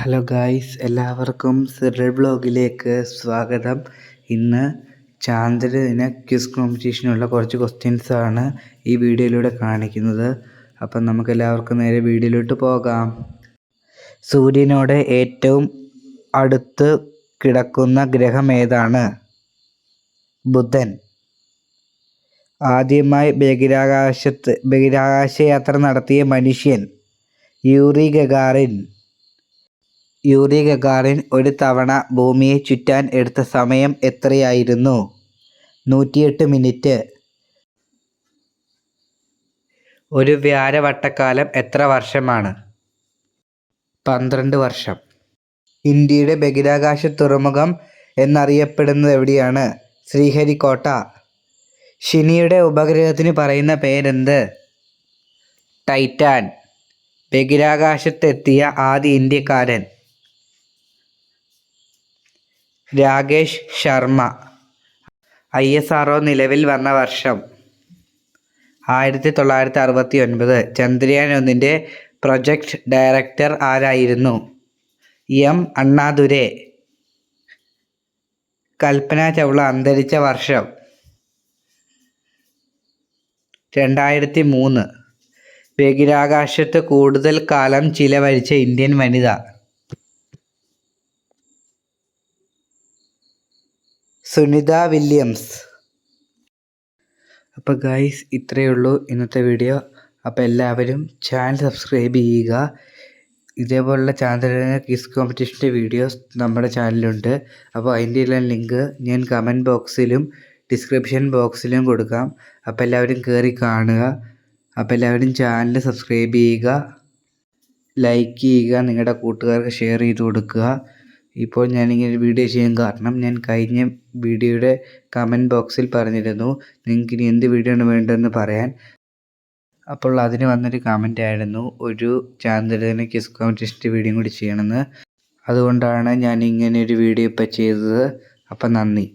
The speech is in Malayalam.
ഹലോ ഗായ്സ് എല്ലാവർക്കും സിറിൽ ബ്ലോഗിലേക്ക് സ്വാഗതം. ഇന്ന് ചാന്ദ്രദിന ക്വിസ് കോമ്പറ്റീഷനുള്ള കുറച്ച് ക്വസ്റ്റ്യൻസ് ആണ് ഈ വീഡിയോയിലൂടെ കാണിക്കുന്നത്. അപ്പം നമുക്ക് എല്ലാവർക്കും നേരെ വീഡിയോയിലോട്ട് പോകാം. സൂര്യനോട് ഏറ്റവും അടുത്ത് കിടക്കുന്ന ഗ്രഹം ഏതാണ്? ബുധൻ. ആദ്യമായി ബഹിരാകാശത്ത് ബഹിരാകാശ യാത്ര നടത്തിയ മനുഷ്യൻ യൂറി ഗഗാറിൻ. യൂറി ഗഗാറിൻ ഒരു തവണ ഭൂമിയെ ചുറ്റാൻ എടുത്ത സമയം എത്രയായിരുന്നു? നൂറ്റിയെട്ട് മിനിറ്റ്. ഒരു വ്യാരവട്ടക്കാലം എത്ര വർഷമാണ്? പന്ത്രണ്ട് വർഷം. ഇന്ത്യയുടെ ബഹിരാകാശ തുറമുഖം എന്നറിയപ്പെടുന്നത് എവിടെയാണ്? ശ്രീഹരിക്കോട്ട ശനിയുടെ ഉപഗ്രഹത്തിന് പറയുന്ന പേരെന്ത്? ടൈറ്റാൻ. ബഹിരാകാശത്തെത്തിയ ആദ്യ ഇന്ത്യക്കാരൻ. Rakesh Sharma. I S R നിലവിൽ വന്ന വർഷം ആയിരത്തി തൊള്ളായിരത്തി അറുപത്തി ഒൻപത് ചന്ദ്രയാൻ ഒന്നിന്റെ പ്രൊജക്ട് ഡയറക്ടർ ആരായിരുന്നു? എം അണ്ണാദുരെ. കൽപ്പന ചൗള അന്തരിച്ച വർഷം രണ്ടായിരത്തി മൂന്ന് ബഹിരാകാശത്ത് കൂടുതൽ കാലം ചിലവഴിച്ച ഇന്ത്യൻ വനിത. സുനിത വില്യംസ്. അപ്പോൾ ഗൈസ് ഇത്രയേ ഉള്ളൂ ഇന്നത്തെ വീഡിയോ. അപ്പോൾ എല്ലാവരും ചാനൽ സബ്സ്ക്രൈബ് ചെയ്യുക. ഇതേപോലുള്ള ചാനലിന് കിസ് കോമ്പറ്റീഷന്റെ വീഡിയോസ് നമ്മുടെ ചാനലിലുണ്ട്. അപ്പോൾ അതിന്റെ എല്ലാം ലിങ്ക് ഞാൻ കമന്റ് ബോക്സിലും ഡിസ്ക്രിപ്ഷൻ ബോക്സിലും കൊടുക്കാം. അപ്പോൾ എല്ലാവരും കയറി കാണുക. അപ്പോൾ എല്ലാവരും ചാനൽ സബ്സ്ക്രൈബ് ചെയ്യുക. ലൈക്ക് ചെയ്യുക. നിങ്ങളുടെ കൂട്ടുകാർക്ക് ഷെയർ ചെയ്ത് കൊടുക്കുക. ഇപ്പോൾ ഞാനിങ്ങനെ ഒരു വീഡിയോ ചെയ്യാൻ കാരണം ഞാൻ കഴിഞ്ഞ വീഡിയോയുടെ കമന്റ് ബോക്സിൽ പറഞ്ഞിരുന്നു. നിങ്ങൾക്ക് ഇനി എന്ത് വീഡിയോ ആണ് വേണ്ടതെന്ന് പറയാൻ. അപ്പോൾ അതിന് വന്നൊരു കമന്റ് ആയിരുന്നു. ഒരു ചാന്ദ്രനെ കിസ് കോമ്പറ്റീഷന്റെ വീഡിയോ കൂടി ചെയ്യണമെന്ന്. അതുകൊണ്ടാണ് ഞാൻ ഇങ്ങനെ ഒരു വീഡിയോ ഇപ്പോൾ ചെയ്തത്. അപ്പം നന്ദി.